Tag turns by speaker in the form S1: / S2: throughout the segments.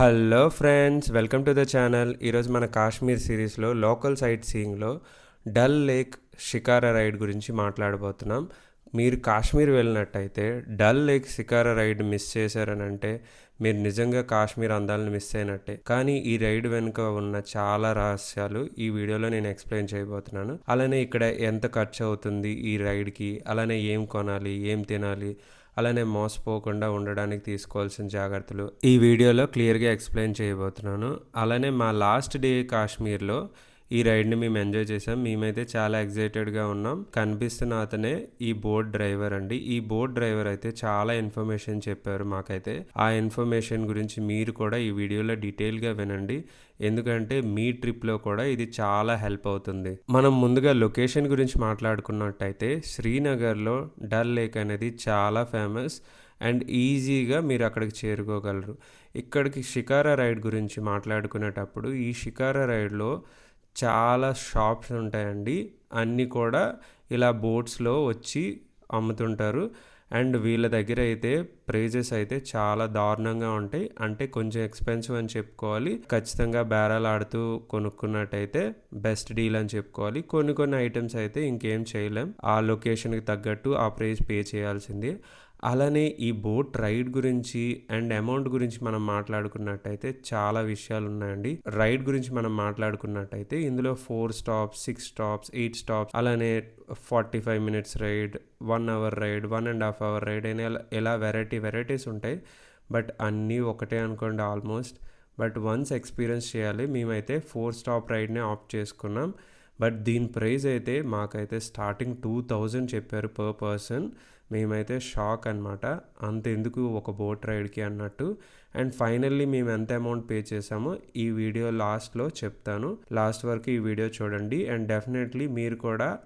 S1: Hello friends welcome to the channel. ఈరోజు మన కాశ్మీర్ సిరీస్లో లోకల్ సైట్ సీయింగ్లో డల్ లేక్ షికారా రైడ్ గురించి మాట్లాడబోతున్నాం. మీరు కాశ్మీర్ వెళ్ళినట్టయితే Dal Lake shikara ride miss చేశారని అంటే మీరు నిజంగా కాశ్మీర్ అందాలను మిస్ అయినట్టే. కానీ ఈ రైడ్ వెనుక ఉన్న చాలా రహస్యాలు ఈ వీడియోలో నేను ఎక్స్ప్లెయిన్ చేయబోతున్నాను. అలానే ఇక్కడ ఎంత ఖర్చు అవుతుంది ఈ రైడ్కి అలానే ఏం కొనాలి ఏం తినాలి అలానే మోసపోకుండా ఉండడానికి తీసుకోవాల్సిన జాగ్రత్తలు ఈ వీడియోలో క్లియర్గా ఎక్స్ప్లెయిన్ చేయబోతున్నాను. అలానే మా లాస్ట్ డే కాశ్మీర్లో ఈ రైడ్ని మేము ఎంజాయ్ చేసాం మేమైతే చాలా ఎగ్జైటెడ్గా ఉన్నాం. కనిపిస్తున్న అతనే ఈ బోట్ డ్రైవర్ అండి. ఈ బోట్ డ్రైవర్ అయితే చాలా ఇన్ఫర్మేషన్ చెప్పారు మాకైతే. ఆ ఇన్ఫర్మేషన్ గురించి మీరు కూడా ఈ వీడియోలో డీటెయిల్గా వినండి. ఎందుకంటే మీ ట్రిప్లో కూడా ఇది చాలా హెల్ప్ అవుతుంది. మనం ముందుగా లొకేషన్ గురించి మాట్లాడుకున్నట్టయితే శ్రీనగర్లో డల్ లేక్ అనేది చాలా ఫేమస్ అండ్ ఈజీగా మీరు అక్కడికి చేరుకోగలరు. ఇక్కడికి షికారా రైడ్ గురించి మాట్లాడుకునేటప్పుడు ఈ షికారా రైడ్లో చాలా షాప్స్ ఉంటాయండి. అన్నీ కూడా ఇలా బోట్స్లో వచ్చి అమ్ముతుంటారు. అండ్ వీళ్ళ దగ్గర అయితే ప్రైజెస్ అయితే చాలా దారుణంగా ఉంటాయి. అంటే కొంచెం ఎక్స్పెన్సివ్ అని చెప్పుకోవాలి. ఖచ్చితంగా బేరాలు ఆడుతూ కొనుక్కున్నట్టయితే బెస్ట్ డీల్ అని చెప్పుకోవాలి. కొన్ని కొన్ని ఐటమ్స్ అయితే ఇంకేం చేయలేం. ఆ లొకేషన్కి తగ్గట్టు ఆ ప్రైస్ పే చేయాల్సిందే. అలానే ఈ బోట్ రైడ్ గురించి అండ్ అమౌంట్ గురించి మనం మాట్లాడుకున్నట్టయితే చాలా విషయాలు ఉన్నాయండి రైడ్ గురించి మనం మాట్లాడుకున్నట్టయితే ఇందులో four stops six stops eight stops అలానే forty five minutes ride one hour ride one and half hour ride అని ఎలా వెరైటీ వెరైటీస్ ఉంటాయి. బట్ అన్నీ ఒకటే అనుకోండి ఆల్మోస్ట్. బట్ వన్స్ ఎక్స్పీరియన్స్ చేయాలి మేమైతే ఫోర్ స్టాప్ రైడ్నే ఆప్ట్ చేసుకున్నాం. బట్ దీని ప్రైస్ అయితే మాకైతే స్టార్టింగ్ టూ థౌజండ్ చెప్పారు పర్ పర్సన్. మేమైతే షాక్ అనమాట అంత ఎందుకు ఒక బోట్ రైడ్కి అన్నట్టు. అండ్ ఫైనల్లీ మేము ఎంత అమౌంట్ పే చేసామో ఈ వీడియో లాస్ట్లో చెప్తాను. లాస్ట్ వరకు ఈ వీడియో చూడండి. అండ్ డెఫినెట్లీ మీరు కూడా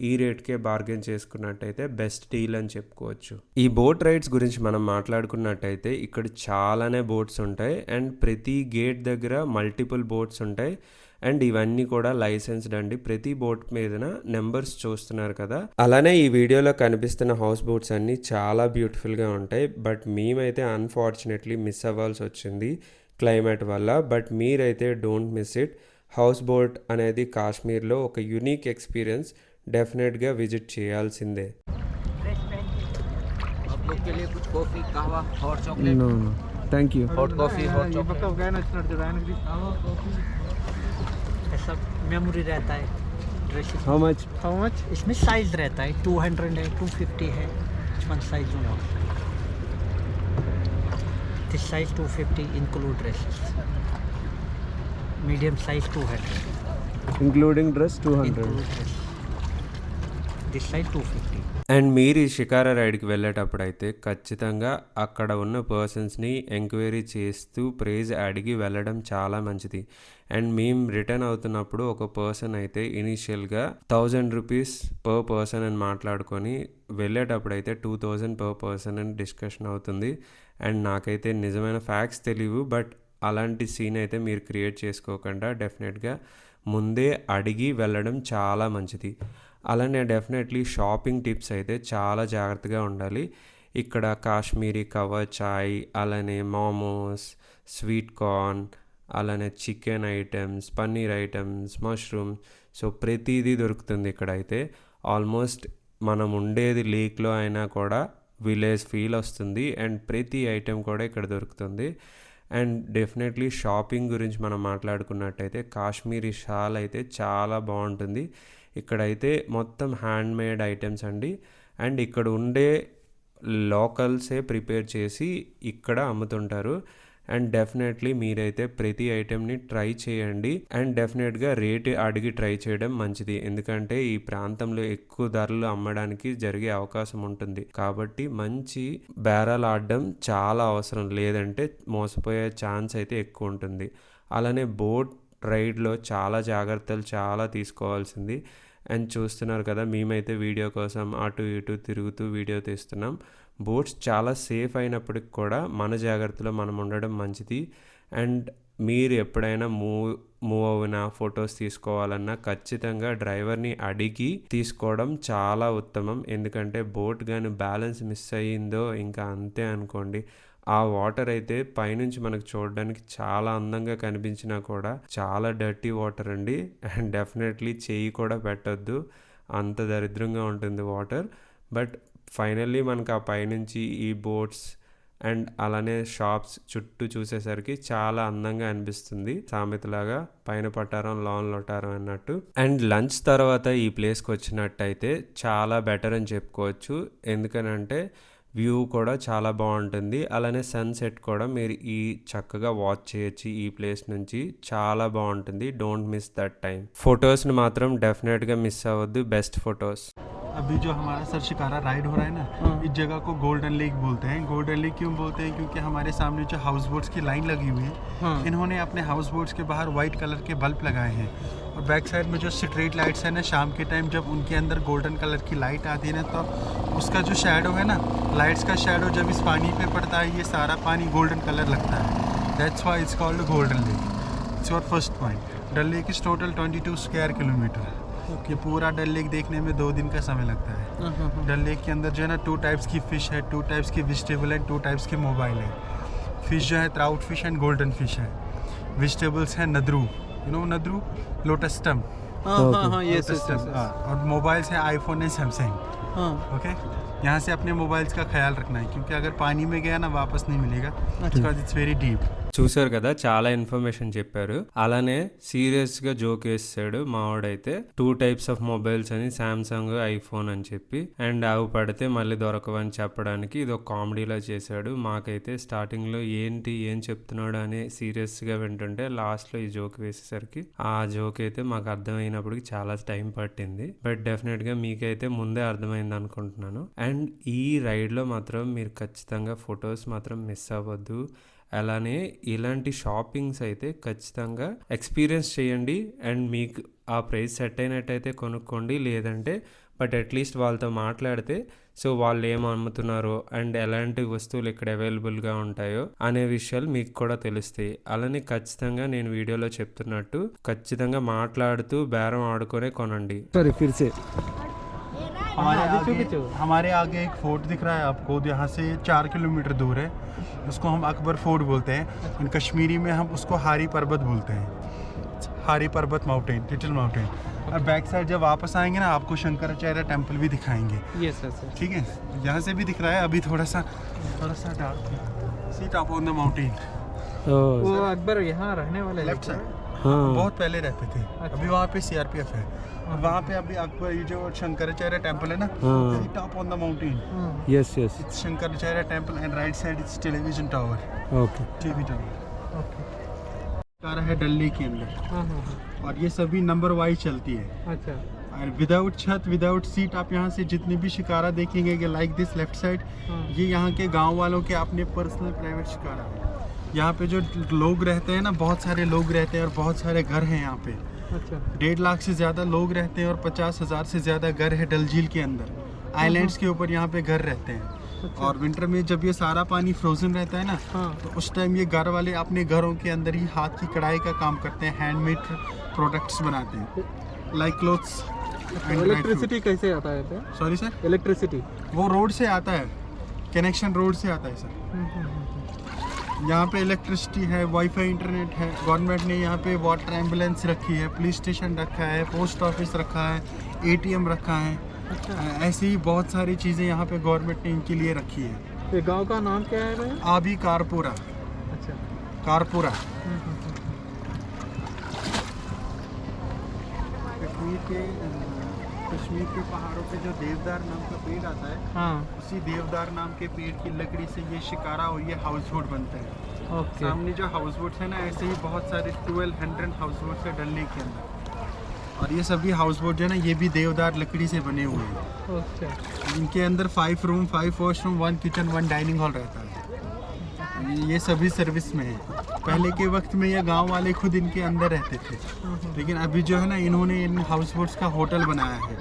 S1: ఈ రేట్కే బార్గెన్ చేసుకున్నట్టయితే బెస్ట్ డీల్ అని చెప్పుకోవచ్చు. ఈ బోట్ రైడ్స్ గురించి మనం మాట్లాడుకున్నట్టయితే ఇక్కడ చాలానే బోట్స్ ఉంటాయి. అండ్ ప్రతి గేట్ దగ్గర మల్టిపుల్ బోట్స్ ఉంటాయి. అండ్ ఇవన్నీ కూడా లైసెన్స్డ్ అండి. ప్రతి బోట్ మీదన నెంబర్స్ చూస్తున్నారు కదా. అలానే ఈ వీడియోలో కనిపిస్తున్న హౌస్ బోట్స్ అన్నీ చాలా బ్యూటిఫుల్గా ఉంటాయి. బట్ మేమైతే అన్ఫార్చునేట్లీ మిస్ అవ్వాల్సి వచ్చింది క్లైమేట్ వల్ల. బట్ మీరైతే don't miss it. House boat అనేది కాశ్మీర్లో ఒక యునిక్ ఎక్స్పీరియన్స్. డెఫినెట్గా విజిట్ చేయాల్సిందే.
S2: థ్యాంక్ యూ
S3: కాఫీ
S4: सब मेमोरी रहता है। Dresses
S2: how much
S4: how much इसमें साइज़ रहता है। 200 है 250 है। वन साइज़ होना this size 250 include dresses medium size 200
S2: including dress
S4: 200 hundred this size 250
S1: and మీరు ఈ షికారా రైడ్కి వెళ్ళేటప్పుడు అయితే ఖచ్చితంగా అక్కడ ఉన్న పర్సన్స్ని ఎంక్వైరీ చేస్తూ ప్రైజ్ అడిగి వెళ్ళడం చాలా మంచిది. అండ్ మేము రిటర్న్ అవుతున్నప్పుడు ఒక పర్సన్ అయితే ఇనీషియల్గా థౌజండ్ రూపీస్ పర్ పర్సన్ అని మాట్లాడుకొని వెళ్ళేటప్పుడు అయితే టూ థౌజండ్ పర్ పర్సన్ అని డిస్కషన్ అవుతుంది. అండ్ నాకైతే నిజమైన ఫ్యాక్ట్స్ తెలియవు బట్ అలాంటి సీన్ అయితే మీరు క్రియేట్ చేసుకోకుండా డెఫినెట్గా ముందే అడిగి వెళ్ళడం చాలా మంచిది. అలానే డెఫినెట్లీ షాపింగ్ టిప్స్ అయితే చాలా జాగ్రత్తగా ఉండాలి. ఇక్కడ కాశ్మీరీ కవర్ చాయ్ అలానే మోమోస్ స్వీట్ కార్న్ అలానే chicken items paneer items mushroom. So ప్రతిదీ దొరుకుతుంది ఇక్కడ అయితే ఆల్మోస్ట్ మనం ఉండేది లేక్లో అయినా కూడా విలేజ్ ఫీల్ వస్తుంది. అండ్ ప్రతి ఐటెం కూడా ఇక్కడ దొరుకుతుంది. అండ్ డెఫినెట్లీ షాపింగ్ గురించి మనం మాట్లాడుకున్నట్టయితే కాశ్మీరీ షాల్ అయితే చాలా బాగుంటుంది. ఇక్కడైతే మొత్తం హ్యాండ్ మేడ్ ఐటమ్స్ అండి. అండ్ ఇక్కడ ఉండే లోకల్సే ప్రిపేర్ చేసి ఇక్కడ అమ్ముతుంటారు. అండ్ డెఫినెట్లీ మీరైతే ప్రతి ఐటెంని ట్రై చేయండి. అండ్ డెఫినెట్గా రేట్ అడిగి ట్రై చేయడం మంచిది. ఎందుకంటే ఈ ప్రాంతంలో ఎక్కువ ధరలు అమ్మడానికి జరిగే అవకాశం ఉంటుంది. కాబట్టి మంచి బేరాలు ఆడడం చాలా అవసరం. లేదంటే మోసపోయే ఛాన్స్ అయితే ఎక్కువ ఉంటుంది. అలానే బోట్ రైడ్లో చాలా జాగ్రత్తలు చాలా తీసుకోవాల్సింది. అండ్ చూస్తున్నారు కదా మేమైతే వీడియో కోసం అటు ఇటు తిరుగుతూ వీడియో తీస్తున్నాం. బోట్స్ చాలా సేఫ్ అయినప్పటికి కూడా మన జాగ్రత్తలో మనం ఉండడం మంచిది. అండ్ మీరు ఎప్పుడైనా మూవ్ మూవ్ అవునా ఫొటోస్ తీసుకోవాలన్నా ఖచ్చితంగా డ్రైవర్ని అడిగి తీసుకోవడం చాలా ఉత్తమం. ఎందుకంటే బోట్ కానీ బ్యాలెన్స్ మిస్ అయ్యిందో ఇంకా అంతే అనుకోండి. ఆ వాటర్ అయితే పైనుంచి మనకు చూడడానికి చాలా అందంగా కనిపించినా కూడా చాలా డర్టీ వాటర్ అండి. అండ్ డెఫినెట్లీ చెయ్యి కూడా పెట్టొద్దు. అంత దరిద్రంగా ఉంటుంది వాటర్. బట్ ఫైనల్లీ మనకు ఆ పైనుంచి ఈ బోట్స్ అండ్ అలానే షాప్స్ చుట్టూ చూసేసరికి చాలా అందంగా అనిపిస్తుంది. సామెతలాగా పైన పట్టారం లాన్ లొటారం అన్నట్టు. అండ్ లంచ్ తర్వాత ఈ ప్లేస్కి వచ్చినట్టయితే చాలా బెటర్ అని చెప్పుకోవచ్చు. ఎందుకనంటే వ్యూ కూడా చాలా బాగుంటుంది. అలానే సన్సెట్ కూడా మీరు ఈ చక్కగా వాచ్ చేయొచ్చు. ఈ ప్లేస్ నుంచి చాలా బాగుంటుంది. Don't miss that time. ఫొటోస్ని మాత్రం డెఫినెట్గా మిస్ అవ్వద్దు. Best photos.
S5: अभी जो हमारा सर शिकारा राइड हो रहा है ना इस जगह को गोल्डन लेक बोलते हैं। गोल्डन लेक क्यों बोलते हैं? क्योंकि हमारे सामने जो हाउस बोट्स की लाइन लगी हुई है इन्होंने अपने हाउस बोट्स के बाहर वाइट कलर के बल्ब लगाए हैं। और बैक साइड में जो स्ट्रीट लाइट्स है ना शाम के टाइम जब उनके अंदर गोल्डन कलर की लाइट आती है ना तो उसका जो शेडो है ना लाइट्स का शेडो जब इस पानी पे पड़ता है ये सारा पानी गोल्डन कलर लगता है। That's why it's called golden lake it's your first point Dal Lake is total 22 square kilometre ये पूरा डल लेक देखने में दो दिन का समय लगता है। डल लेक के अंदर जो है ना टू टाइप्स की फ़िश है टू टाइप्स की वेजिटेबल एंड टू टाइप्स के मोबाइल है। फ़िश जो है trout fish and golden fish है। वेजिटेबल्स है nadru you know nadru lotus stem
S4: हाँ हाँ हाँ
S5: और मोबाइल्स है आईफोन एंड सैमसंग
S4: हाँ।
S5: ओके यहाँ से अपने मोबाइल्स का ख्याल रखना है क्योंकि अगर पानी में गया ना वापस नहीं मिलेगा बिकॉज़ इट्स वेरी डीप
S1: చూశారు కదా చాలా ఇన్ఫర్మేషన్ చెప్పారు. అలానే సీరియస్గా జోక్ వేసాడు మావాడైతే టూ టైప్స్ ఆఫ్ మొబైల్స్ అని సామ్సంగ్ ఐఫోన్ అని చెప్పి. అండ్ అవి పడితే మళ్ళీ దొరకవని చెప్పడానికి ఇది ఒక కామెడీలా చేశాడు. మాకైతే స్టార్టింగ్లో ఏంటి ఏం చెప్తున్నాడు అని సీరియస్గా వింటుంటే లాస్ట్లో ఈ జోక్ వేసేసరికి ఆ జోక్ అయితే మాకు అర్థమైనప్పటికి చాలా టైం పట్టింది. బట్ డెఫినెట్గా మీకైతే ముందే అర్థమైంది అనుకుంటున్నాను. అండ్ ఈ రైడ్లో మాత్రం మీరు ఖచ్చితంగా ఫొటోస్ మాత్రం మిస్ అవ్వద్దు. అలానే ఇలాంటి షాపింగ్స్ అయితే ఖచ్చితంగా ఎక్స్పీరియన్స్ చేయండి. అండ్ మీకు ఆ ప్రైస్ సెట్ అయినట్టయితే కొనుక్కోండి. లేదంటే బట్ అట్లీస్ట్ వాళ్ళతో మాట్లాడితే సో వాళ్ళు ఏం అమ్ముతున్నారో అండ్ ఎలాంటి వస్తువులు ఇక్కడ అవైలబుల్గా ఉంటాయో అనే విషయాలు మీకు కూడా తెలుస్తాయి. అలానే ఖచ్చితంగా నేను వీడియోలో చెప్తున్నట్టు ఖచ్చితంగా మాట్లాడుతూ బేరం ఆడుకొనే కొనండి.
S5: हमारे आगे हमारे आगे एक फोर्ट दिख रहा है आपको यहाँ से चार किलोमीटर दूर है। उसको हम अकबर फोर्ट बोलते हैं। इन कश्मीरी में हम उसको हारी पर्वत बोलते हैं। Hari Parbat mountain little mountain. और बैक साइड जब वापस आएँगे ना आपको शंकराचार्य टेंपल भी दिखाएँगे।
S4: यस यस
S5: ठीक है? यहाँ से भी दिख रहा है अभी थोड़ा सा थोड़ा सा डार्क सी टॉप ऑन द माउंटेन
S4: वो अकबर यहाँ रहने वाले
S5: लेफ़्ट साइड
S2: हाँ।
S5: बहुत पहले रहते थे। अभी वहाँ पे सीआरपीएफ है। और वहाँ पे अभी अकबर ये जो शंकराचार्य टेंपल है ना
S2: हाँ।
S5: Top on the
S2: mountain yes
S5: yes Shankaracharya temple and right side it's television tower,
S2: okay
S5: TV tower. Car है डल लेक के अंदर।
S4: हाँ हाँ
S5: और ये सभी नंबर वाइज चलती है।
S4: अच्छा।
S5: और विदाउट छत विदाउट सीट आप यहाँ से जितने भी शिकारा देखेंगे कि लाइक दिस लेफ़्ट साइड
S4: हाँ।
S5: ये यहाँ के गाँव वालों के अपने पर्सनल प्राइवेट शिकारा। है यहाँ पे जो लोग रहते हैं ना बहुत सारे लोग रहते हैं और बहुत सारे घर हैं यहाँ पे।
S4: अच्छा।
S5: डेढ़ लाख से ज़्यादा लोग रहते हैं और पचास हज़ार से ज़्यादा घर है डल झील के अंदर। आइलैंड्स के ऊपर यहाँ पे घर रहते हैं। अच्छा। और विंटर में जब ये सारा पानी फ्रोजन रहता है ना
S4: हाँ।
S5: तो उस टाइम ये घर वाले अपने घरों के अंदर ही हाथ की कढ़ाई का काम करते हैं हैंडमेड प्रोडक्ट्स बनाते हैं। लाइक क्लोथ्स
S4: इलेक्ट्रिसिटी कैसे आता है?
S5: सॉरी सर
S4: इलेक्ट्रिसिटी
S5: वो रोड से आता है। कनेक्शन रोड से आता है सर यहाँ पे इलेक्ट्रिसिटी है वाईफाई इंटरनेट है गवर्नमेंट ने यहाँ पे वाटर एंबुलेंस रखी है पुलिस स्टेशन रखा है पोस्ट ऑफ़िस रखा है एटीएम रखा है। अ, ऐसी ही बहुत सारी चीज़ें यहाँ पे गवर्नमेंट ने इनके लिए रखी है।
S4: ये गाँव का नाम क्या है भैया
S5: आबी कारपुरा।
S4: अच्छा।
S5: कारपुरा।
S4: हम्म,
S5: कश्मीर के अ, कश्मीर के पहाड़ों पे जो देवदार नाम का पेड़ आता है
S4: हाँ।
S5: उसी देवदार नाम के पेड़ की लकड़ी से ये शिकारा और ये हाउस बोट बनता है।
S4: ओके।
S5: सामने जो हाउस बोट है ना ऐसे ही बहुत सारे ट्वेल्व हंड्रेड हाउस बोट है डल लेक के अंदर। और ये सभी हाउस बोट जो है ना ये भी देवदार लकड़ी से बने हुए हैं। इनके अंदर five room five washroom one kitchen one dining hall रहता है। ये सभी सर्विस में है। पहले के वक्त में ये गाँव वाले खुद इनके अंदर रहते थे। लेकिन अभी जो है ना इन्होंने इन हाउस बोट्स का होटल बनाया है।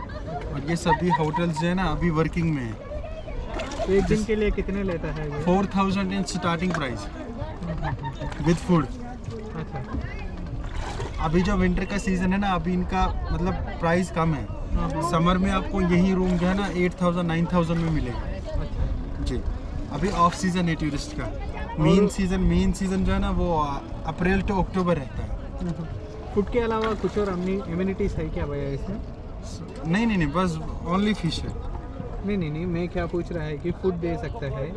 S5: और ये सभी होटल्स जो है ना अभी वर्किंग में है।
S4: एक दिन के लिए कितने लेता है
S5: four thousand in starting price with
S4: food
S5: अभी जो विंटर का सीज़न है ना अभी इनका मतलब प्राइस कम है।
S4: हाँ, हाँ,
S5: समर में आपको यही रूम जो है ना एट थाउज़ेंड नाइन थाउज़ेंड में मिलेगा।
S4: अच्छा।
S5: जी। अभी ऑफ़ सीज़न है टूरिस्ट का। मेन सीज़न मेन सीज़न जो है ना वो अप्रैल टू अक्टूबर रहता है।
S2: फ़ूड के अलावा कुछ और इम्यूनिटीज है क्या भैया इसमें?
S5: नहीं नहीं नहीं बस ओनली फ़िश है।
S2: नहीं नहीं नहीं मैं क्या पूछ रहा है कि फ़ूड दे सकता है?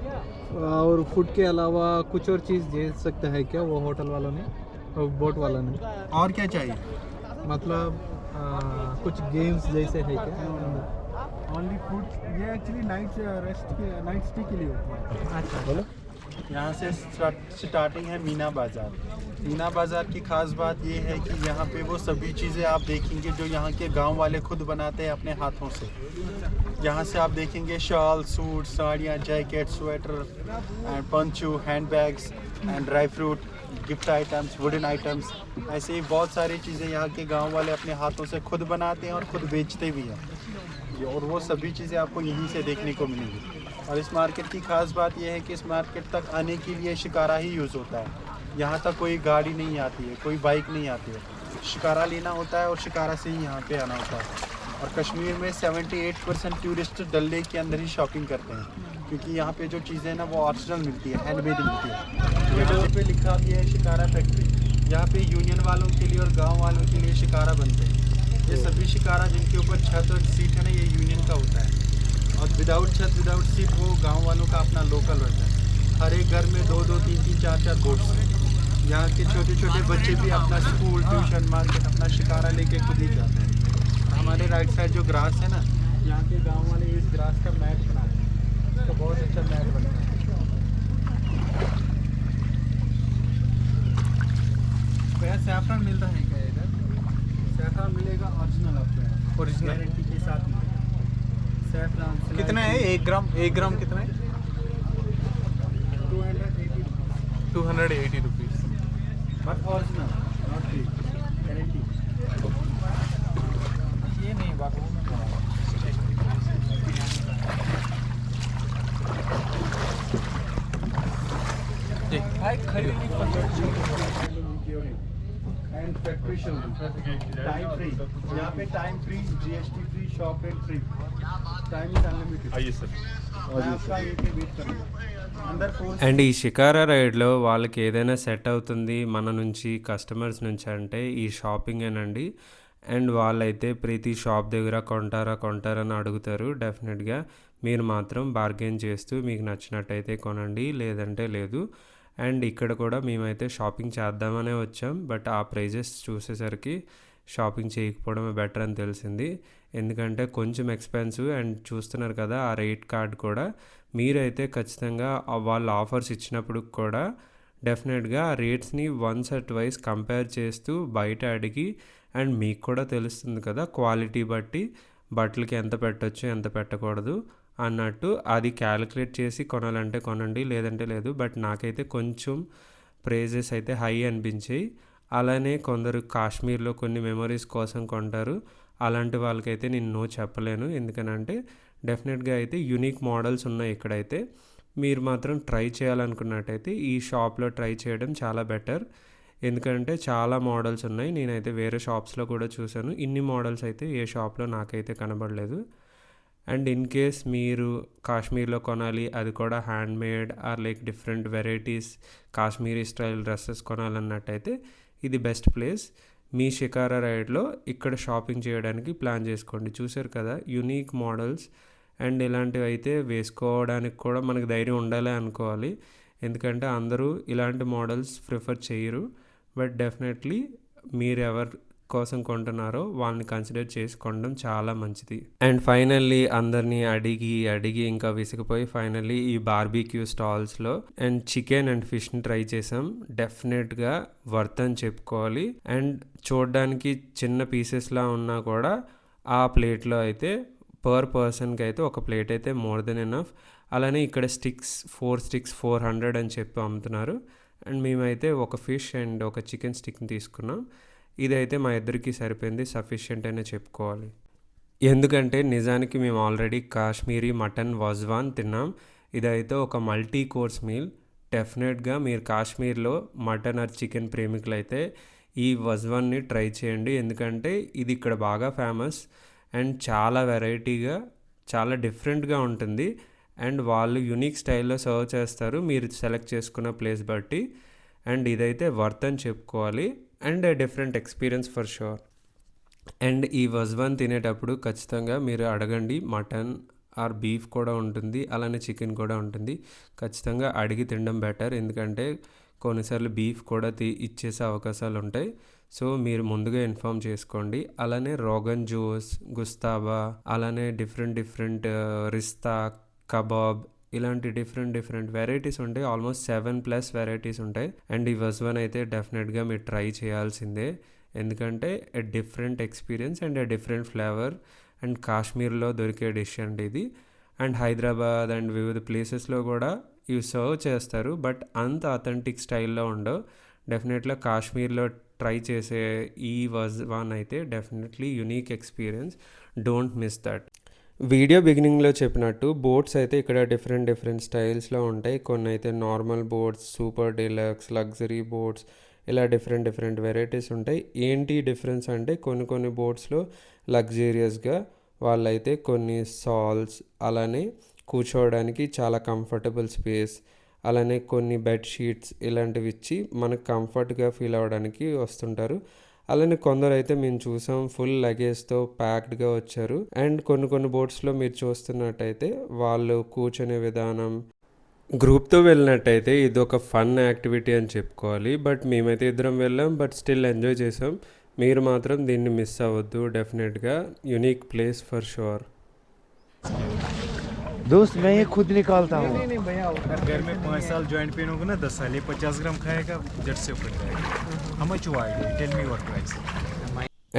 S2: और फ़ूड के अलावा कुछ और चीज़ दे सकता है क्या वो होटल वालों ने? और बोट वालों ने?
S5: और क्या चाहिए?
S2: मतलब आ, कुछ गेम्स जैसे है क्या?
S5: ओनली फ़ूड ये एक्चुअली नाइट रेस्ट के नाइट स्टे के लिए होती है।
S2: अच्छा। बोलो।
S5: यहाँ से स्टार्टिंग है मीना बाज़ार। मीना बाज़ार की खास बात यह है कि यहाँ पे वो सभी चीज़ें आप देखेंगे जो यहाँ के गाँव वाले खुद बनाते हैं अपने हाथों से। यहाँ से आप देखेंगे शॉल, सूट, साड़ियाँ, jacket, sweater and poncho hand bags and dry fruit, gift items, wooden items, ऐसे ही बहुत सारी चीज़ें यहाँ के गाँव वाले अपने हाथों से खुद बनाते हैं और खुद बेचते भी हैं। और वो सभी चीज़ें आपको यहीं से देखने को मिलेंगी। और इस मार्केट की खास बात यह है कि इस मार्केट तक आने के लिए शिकारा ही यूज़ होता है। यहाँ तक कोई गाड़ी नहीं आती है, कोई बाइक नहीं आती है। शिकारा लेना होता है और शिकारा से ही यहाँ पे आना होता है। और कश्मीर में 78 परसेंट टूरिस्ट डल लेक के अंदर ही शॉपिंग करते हैं, क्योंकि यहाँ पे जो चीज़ें ना, वो ऑरिजिनल मिलती है हैंडमेड मिलती है। यहाँ पे लिखा भी है शिकारा फैक्ट्री यहाँ पे यूनियन वालों के लिए और गाँव वालों के लिए शिकारा बनते हैं। ये सभी शिकारा जिनके ऊपर छत और सीट है ना, ये यूनियन का होता है। और विदाउट छत, विदाउट सीट, वो गाँव वालों का अपना लोकल रहता है। हर एक घर में दो दो, तीन तीन, चार चार बोट्स हैं। यहाँ के छोटे छोटे बच्चे भी अपना स्कूल ट्यूशन मार्केट अपना शिकारा लेके खुद ही जाते हैं। हमारे राइट साइड जो ग्रास है ना, यहाँ के गाँव वाले इस ग्रास का मैट बनाते हैं इसका बहुत अच्छा मैट बनता है भैया सैफरन मिलता है क्या इधर सैफरन मिलेगा ओरिजिनल आपको यहाँ
S2: Original?
S5: गारंटी के साथ मिलेगा सैफरन
S2: कितना है एक ग्राम एक ग्राम कितना? है
S5: two hundred
S6: time free
S5: GST free shop rate free time unlimited
S1: and ఈ షికారా రైడ్లో వాళ్ళకి ఏదైనా సెట్ అవుతుంది మన నుంచి కస్టమర్స్ నుంచి అంటే ఈ షాపింగేనండి అండ్ వాళ్ళైతే ప్రతి షాప్ దగ్గర కొంటారా కొంటారని అడుగుతారు. డెఫినెట్గా మీరు మాత్రం బార్గెన్ చేస్తూ మీకు నచ్చినట్టయితే కొనండి లేదంటే లేదు. అండ్ ఇక్కడ కూడా మేమైతే షాపింగ్ చేద్దామనే వచ్చాం. బట్ ఆ ప్రైజెస్ చూసేసరికి షాపింగ్ చేయకపోవడమే బెటర్ అని తెలిసింది. ఎందుకంటే కొంచెం ఎక్స్పెన్సివ్ అండ్ చూస్తున్నారు కదా ఆ రేట్ కార్డ్ కూడా. మీరైతే ఖచ్చితంగా వాళ్ళు వాళ్ళ ఆఫర్స్ ఇచ్చినప్పుడు కూడా డెఫినెట్గా ఆ రేట్స్ని వన్స్ అట్ వైస్ కంపేర్ చేస్తూ బయట అడిగి అండ్ మీకు కూడా తెలుస్తుంది కదా క్వాలిటీ బట్టి బట్టలకి ఎంత పెట్టొచ్చు ఎంత పెట్టకూడదు అన్నట్టు అది క్యాలిక్యులేట్ చేసి కొనాలంటే కొనండి లేదంటే లేదు. బట్ నాకైతే కొంచెం ప్రైజెస్ అయితే హై అనిపించాయి. అలానే కొందరు కాశ్మీర్లో కొన్ని మెమరీస్ కోసం కొంటారు. అలాంటి వాళ్ళకైతే నేను నో చెప్పలేను. ఎందుకనంటే డెఫినెట్గా అయితే యూనిక్ మోడల్స్ ఉన్నాయి ఇక్కడైతే. మీరు మాత్రం ట్రై చేయాలనుకున్నట్టయితే ఈ షాప్లో ట్రై చేయడం చాలా బెటర్ ఎందుకంటే చాలా మోడల్స్ ఉన్నాయి. నేనైతే వేరే షాప్స్లో కూడా చూశాను. ఇన్ని మోడల్స్ అయితే ఏ షాప్లో నాకైతే కనబడలేదు. అండ్ ఇన్ కేస్ మీరు కాశ్మీర్లో కొనాలి అది కూడా hand made or like different varieties Kashmiri style dresses కొనాలన్నట్టయితే ఇది బెస్ట్ ప్లేస్ మీ షికారా రైడ్లో ఇక్కడ షాపింగ్ చేయడానికి ప్లాన్ చేసుకోండి. చూసారు కదా యునీక్ మోడల్స్ అండ్ ఇలాంటివి అయితే వేసుకోవడానికి కూడా మనకు ధైర్యం ఉండాలి అనుకోవాలి. ఎందుకంటే అందరూ ఇలాంటి మోడల్స్ ప్రిఫర్ చేయరు. బట్ డెఫినెట్లీ మీరు ఎవరు కోసం కొంటున్నారో వాళ్ళని కన్సిడర్ చేసుకోవడం చాలా మంచిది. అండ్ ఫైనల్లీ అందరినీ అడిగి అడిగి ఇంకా విసిగిపోయి ఫైనల్లీ ఈ బార్బీక్యూ స్టాల్స్లో అండ్ చికెన్ అండ్ ఫిష్ని ట్రై చేసాం. డెఫినెట్గా వర్త్ అని చెప్పుకోవాలి. అండ్ చూడడానికి చిన్న పీసెస్లా ఉన్నా కూడా ఆ ప్లేట్లో అయితే పర్ పర్సన్కి అయితే ఒక ప్లేట్ అయితే మోర్ దెన్ ఎనఫ్ అలానే ఇక్కడ sticks four sticks four hundred అని చెప్పి అమ్ముతున్నారు. అండ్ మేమైతే ఒక ఫిష్ అండ్ ఒక చికెన్ స్టిక్ని తీసుకున్నాం. ఇదైతే మా ఇద్దరికి సరిపోయింది సఫిషియెంట్ అనే చెప్పుకోవాలి. ఎందుకంటే నిజానికి మేము ఆల్రెడీ కాశ్మీరీ మటన్ వజ్వాన్ తిన్నాం. ఇదైతే ఒక మల్టీ కోర్స్ మీల్ డెఫినెట్గా మీరు కాశ్మీర్లో మటన్ ఆర్ చికెన్ ప్రేమికులు అయితే ఈ వజ్వాన్ని ట్రై చేయండి. ఎందుకంటే ఇది ఇక్కడ బాగా ఫేమస్ అండ్ చాలా వెరైటీగా చాలా డిఫరెంట్గా ఉంటుంది. అండ్ వాళ్ళు యునిక్ స్టైల్లో సర్వ్ చేస్తారు. మీరు సెలెక్ట్ చేసుకున్న ప్లేస్ బట్టి. అండ్ ఇదైతే వర్త్ అని చెప్పుకోవాలి. And different experience for sure and ఈ వజ్వాన్ తినేటప్పుడు ఖచ్చితంగా మీరు అడగండి. మటన్ ఆర్ బీఫ్ కూడా ఉంటుంది. అలానే చికెన్ కూడా ఉంటుంది. ఖచ్చితంగా అడిగి తినడం బెటర్ ఎందుకంటే కొన్నిసార్లు బీఫ్ కూడా తీ ఇచ్చేసే అవకాశాలు ఉంటాయి. సో మీరు ముందుగా ఇన్ఫామ్ చేసుకోండి. అలానే రోగన్ జోస్ గుస్తాబా అలానే different different uh, Rizta kebab ఇలాంటి డిఫరెంట్ డిఫరెంట్ వెరైటీస్ ఉంటాయి. ఆల్మోస్ట్ సెవెన్ ప్లస్ వెరైటీస్ ఉంటాయి. అండ్ ఈ వజ్వాన్ అయితే డెఫినెట్గా మీరు ట్రై చేయాల్సిందే. ఎందుకంటే a different experience and a different flavour and కాశ్మీర్లో దొరికే డిష్ అండి ఇది. అండ్ హైదరాబాద్ అండ్ వివిధ ప్లేసెస్లో కూడా ఇవి సర్వ్ చేస్తారు. బట్ అంత అథెంటిక్ స్టైల్లో ఉండవు. డెఫినెట్గా కాశ్మీర్లో ట్రై చేసే ఈ వజ్ వన్ అయితే definitely unique experience. Don't miss that. Video బిగినింగ్లో చెప్పినట్టు బోట్స్ అయితే ఇక్కడ డిఫరెంట్ డిఫరెంట్ స్టైల్స్లో ఉంటాయి. కొన్ని అయితే normal boats super deluxe luxury boats ఇలా డిఫరెంట్ డిఫరెంట్ వెరైటీస్ ఉంటాయి. ఏంటి డిఫరెన్స్ అంటే కొన్ని కొన్ని బోట్స్లో లగ్జీరియస్గా వాళ్ళైతే కొన్ని సాల్స్ అలానే కూర్చోవడానికి చాలా కంఫర్టబుల్ స్పేస్ అలానే కొన్ని బెడ్షీట్స్ ఇలాంటివి ఇచ్చి మనకు కంఫర్ట్గా ఫీల్ అవ్వడానికి వస్తుంటారు. అలానే కొందరు అయితే మేము చూసాం ఫుల్ లగేజ్తో ప్యాక్డ్గా వచ్చారు అండ్ కొన్ని కొన్ని బోట్స్లో మీరు చూస్తున్నట్టయితే వాళ్ళు కూర్చునే విధానం గ్రూప్తో వెళ్ళినట్టయితే ఇది ఒక ఫన్ యాక్టివిటీ అని చెప్పుకోవాలి బట్ మేమైతే ఇద్దరం వెళ్ళాం బట్ స్టిల్ ఎంజాయ్ చేసాం మీరు మాత్రం దీన్ని మిస్ అవ్వద్దు డెఫినెట్గా యునిక్ ప్లేస్ ఫర్ షూర్
S6: दोस्त मैं ये खुद निकालता हूँ
S2: नहीं नहीं भैया
S5: घर में पाँच साल जॉइंट पेन होगा ना दस साल ये पचास ग्राम खाएगा जट से ऊपर जाएगा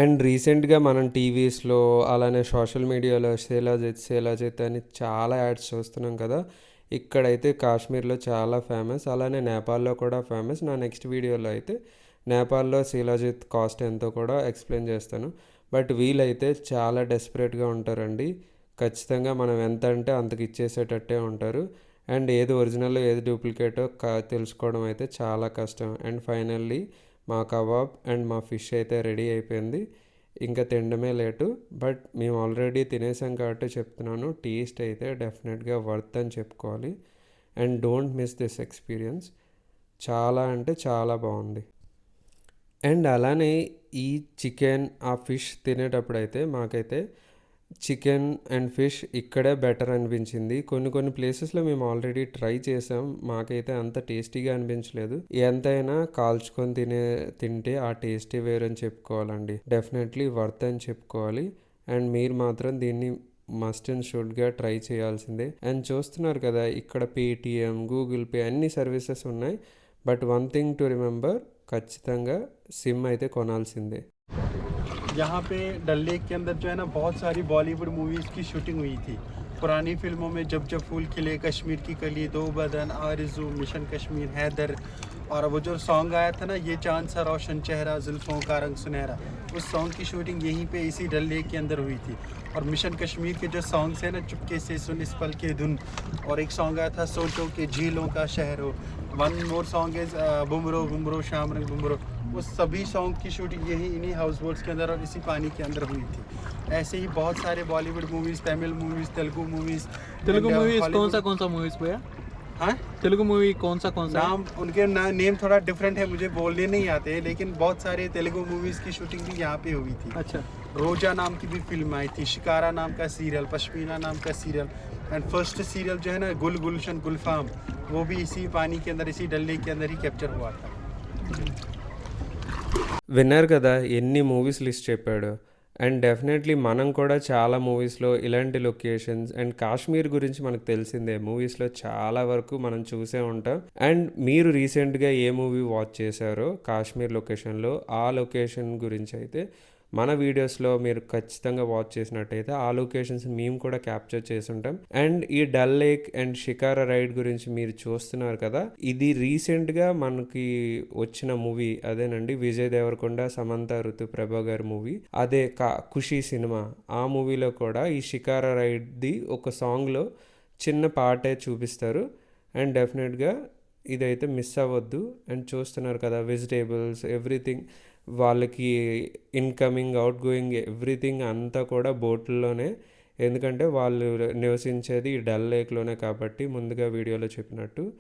S1: అండ్ రీసెంట్గా మనం టీవీస్లో అలానే సోషల్ మీడియాలో సేలా చేత్ సేలా చేత్ అని చాలా యాడ్స్ చూస్తున్నాం కదా. ఇక్కడైతే కాశ్మీర్లో చాలా ఫేమస్ అలానే నేపాల్లో కూడా ఫేమస్. నా నెక్స్ట్ వీడియోలో అయితే నేపాల్లో శీలాజిత్ కాస్ట్ ఎంతో కూడా ఎక్స్ప్లెయిన్ చేస్తాను. బట్ వీళ్ళైతే చాలా డెస్పరేట్గా ఉంటారండి. ఖచ్చితంగా మనం ఎంత అంటే అంతకు ఇచ్చేసేటట్టే ఉంటారు. అండ్ ఏది ఒరిజినల్ ఏది డూప్లికేటో తెలుసుకోవడం అయితే చాలా కష్టం. అండ్ ఫైనల్లీ మా కబాబ్ అండ్ మా ఫిష్ అయితే రెడీ అయిపోయింది. ఇంకా తినడమే లేటు బట్ మేము ఆల్రెడీ తినేసాం కాబట్టి చెప్తున్నాను టేస్ట్ అయితే డెఫినెట్గా వర్త్ అని చెప్పుకోవాలి. And don't miss this experience. చాలా అంటే చాలా బాగుంది. అండ్ అలానే ఈ చికెన్ ఆ ఫిష్ తినేటప్పుడు అయితే మాకైతే చికెన్ అండ్ ఫిష్ ఇక్కడే బెటర్ అనిపించింది. కొన్ని కొన్ని ప్లేసెస్లో మేము ఆల్రెడీ ట్రై చేసాం. మాకైతే అంత టేస్టీగా అనిపించలేదు. ఎంతైనా కాల్చుకొని తినే తింటే ఆ టేస్టీ వేరని చెప్పుకోవాలండి. డెఫినెట్లీ వర్త్ అని చెప్పుకోవాలి. అండ్ మీరు మాత్రం దీన్ని మస్ట్ అండ్ షుడ్గా ట్రై చేయాల్సిందే. అండ్ చూస్తున్నారు కదా ఇక్కడ పేటిఎం గూగుల్ పే అన్ని సర్వీసెస్ ఉన్నాయి. But one thing to remember ఖచ్చితంగా సిమ్ అయితే కొనాల్సిందే.
S5: यहाँ पे डल लेक के अंदर जो है ना बहुत सारी बॉलीवुड मूवीज़ की शूटिंग हुई थी। पुरानी फ़िल्मों में जब जब फूल खिले, कश्मीर की कली, दो बदन, आरज़ू, मिशन कश्मीर, हैदर, और वो जो सॉन्ग आया था ना, ये चाँद सा रोशन चेहरा, जुल्फों का रंग सुनहरा, उस सॉन्ग की शूटिंग यहीं पे इसी डल लेक के अंदर हुई थी। और मिशन कश्मीर के जो सॉन्ग्स हैं ना, चुपके से सुन, इस पल के धुन, और एक सॉन्ग आया था, सोचो के झीलों का शहर हो वन मोर सॉन्ग इज़ बुमरो बुमरो, शाम रंग बुमरो। उस सभी सॉन्ग की शूटिंग यही इन्हीं हाउस बोट्स के अंदर और इसी पानी के अंदर हुई थी। ऐसे ही बहुत सारे Bollywood movies Tamil movies Telugu movies
S2: Telugu movies कौन सा कौन सा मूवीज़ भैया?
S5: हाँ?
S2: तेलुगु मूवी कौन सा कौन सा
S5: नाम उनके ना, नेम थोड़ा डिफरेंट है मुझे बोलने नहीं आते लेकिन बहुत सारे तेलुगु मूवीज़ की शूटिंग भी यहाँ पे हुई थी।
S2: अच्छा।
S5: रोजा नाम की भी फ़िल्म आई थी शिकारा नाम का सीरियल पश्मीना नाम का सीरियल एंड फ़र्स्ट सीरियल जो है ना गुल गुलशन गुलफाम वो भी इसी पानी के अंदर इसी डल लेक के अंदर ही कैप्चर हुआ था।
S1: విన్నారు కదా ఎన్ని మూవీస్ లిస్ట్ చెప్పాడు. అండ్ డెఫినెట్లీ మనం కూడా చాలా మూవీస్లో ఇలాంటి లొకేషన్స్ అండ్ కాశ్మీర్ గురించి మనకు తెలిసిందే. మూవీస్లో చాలా వరకు మనం చూసే ఉంటాం. అండ్ మీరు రీసెంట్గా ఏ మూవీ వాచ్ చేశారో కాశ్మీర్ లొకేషన్లో ఆ లొకేషన్ గురించి అయితే మన వీడియోస్లో మీరు ఖచ్చితంగా వాచ్ చేసినట్టయితే ఆ లొకేషన్స్ మేము కూడా క్యాప్చర్ చేసుంటాం అండ్ ఈ Dal Lake and shikara ride గురించి మీరు చూస్తున్నారు కదా ఇది రీసెంట్గా మనకి వచ్చిన మూవీ అదేనండి విజయ్ దేవరకొండ సమంత ఋతుప్రభ గారి మూవీ అదే కా ఖుషీ సినిమా. ఆ మూవీలో కూడా ఈ షికారా రైడ్ది ఒక సాంగ్లో చిన్న పాటే చూపిస్తారు. అండ్ డెఫినెట్గా ఇదైతే మిస్ అవ్వద్దు. అండ్ చూస్తున్నారు కదా వెజిటేబుల్స్ ఎవ్రీథింగ్ వాళ్ళకి ఇన్కమింగ్ అవుట్ గోయింగ్ ఎవ్రీథింగ్ అంతా కూడా బోట్లలోనే. ఎందుకంటే వాళ్ళు నివసించేది డల్ లేక్లోనే కాబట్టి ముందుగా వీడియోలో చెప్పినట్టు.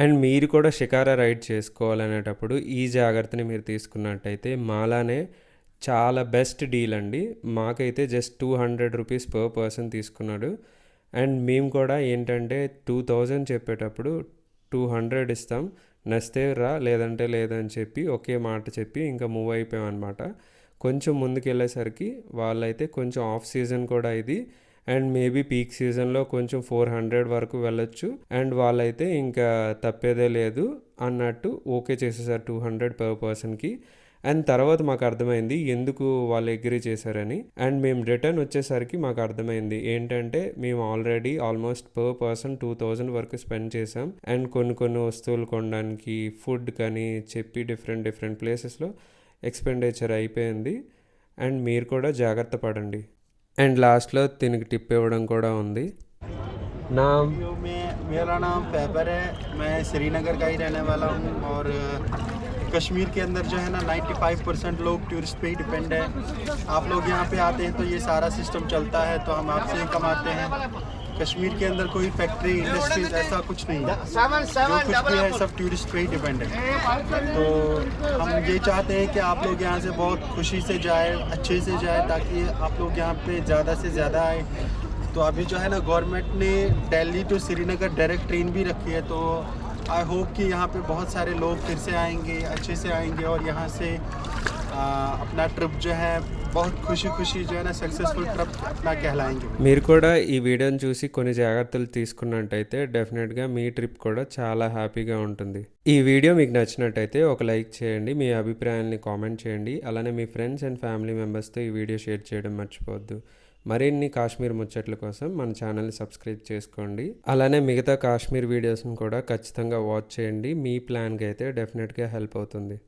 S1: అండ్ మీరు కూడా షికారా రైడ్ చేసుకోవాలనేటప్పుడు ఈ జాగ్రత్తని మీరు తీసుకున్నట్టయితే మాలానే చాలా బెస్ట్ డీల్ అండి. మాకైతే just two hundred rupees per person తీసుకున్నాడు. అండ్ మేము కూడా ఏంటంటే టూ థౌజండ్ చెప్పేటప్పుడు టూ హండ్రెడ్ ఇస్తాం. నచ్చితే రా లేదంటే లేదని చెప్పి ఒకే మాట చెప్పి ఇంకా మూవ్ అయిపోయాం అనమాట కొంచెం ముందుకు వెళ్ళేసరికి వాళ్ళైతే కొంచెం ఆఫ్ సీజన్ కూడా ఇది. అండ్ మేబీ పీక్ సీజన్లో కొంచెం ఫోర్ హండ్రెడ్ వరకు వెళ్ళొచ్చు. అండ్ వాళ్ళైతే ఇంకా తప్పేదే లేదు అన్నట్టు ఓకే చేసేసారు టూ హండ్రెడ్ పర్ పర్సన్కి అండ్ తర్వాత మాకు అర్థమైంది ఎందుకు వాళ్ళు అగ్రీ చేశారని అండ్ మేము రిటర్న్ వచ్చేసరికి మాకు అర్థమైంది ఏంటంటే మేము already almost per person two thousand వరకు స్పెండ్ చేసాం అండ్ కొన్ని కొన్ని వస్తువులు కొనడానికి ఫుడ్ కానీ చెప్పి డిఫరెంట్ డిఫరెంట్ ప్లేసెస్లో ఎక్స్పెండిచర్ అయిపోయింది అండ్ మీరు కూడా జాగ్రత్త పడండి అండ్ లాస్ట్లో దీనికి టిప్ ఇవ్వడం కూడా ఉంది నా
S5: वीडियो में मेरा नाम फैबर है मैं श्रीनगर का ही रहने वाला हूँ और अ, कश्मीर के अंदर जो है ना 95 परसेंट लोग टूरिस्ट पे ही डिपेंड है। आप लोग यहाँ पे आते हैं तो ये सारा सिस्टम चलता है तो हम आपसे ही कमाते हैं। कश्मीर के अंदर कोई फैक्ट्री इंडस्ट्रीज़ ऐसा कुछ नहीं है। जो कुछ भी है सब टूरिस्ट पे ही डिपेंड है। तो हम ये चाहते हैं कि आप लोग यहाँ से बहुत खुशी से जाए अच्छे से जाए ताकि आप लोग यहाँ पे ज़्यादा से ज़्यादा आए। तो अभी जो है ना गवर्नमेंट ने Delhi to Srinagar direct train भी रखी है तो आई होप कि यहाँ पे बहुत सारे लोग फिर से आएंगे अच्छे से आएंगे और यहाँ से आ, अपना ट्रिप जो है बहुत खुशी खुशी जो है ना सक्सेसफुल ट्रिप अपना कहलाएंगे
S1: మీరు కూడా ఈ వీడియోని చూసి కొన్ని జాగ్రత్తలు తీసుకున్నట్టయితే డెఫినెట్గా మీ ట్రిప్ కూడా చాలా హ్యాపీగా ఉంటుంది ఈ వీడియో మీకు నచ్చినట్టయితే ఒక లైక్ చేయండి మీ అభిప్రాయాల్ని కామెంట్ చేయండి అలానే మీ ఫ్రెండ్స్ అండ్ ఫ్యామిలీ మెంబర్స్తో ఈ వీడియో షేర్ చేయడం మర్చిపోవద్దు మరిన్ని కాశ్మీర్ ముచ్చట్ల కోసం మన ఛానల్ని సబ్స్క్రైబ్ చేసుకోండి. అలానే మిగతా కాశ్మీర్ వీడియోస్ని కూడా ఖచ్చితంగా వాచ్ చేయండి. మీ ప్లాన్కి అయితే డెఫినెట్గా హెల్ప్ అవుతుంది.